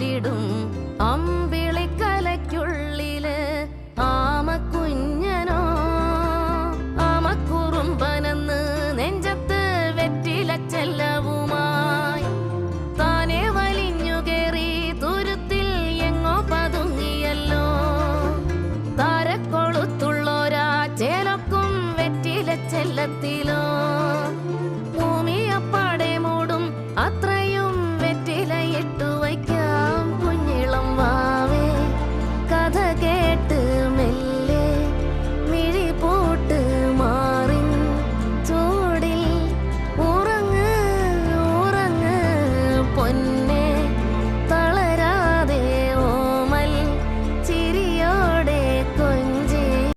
போலிடும்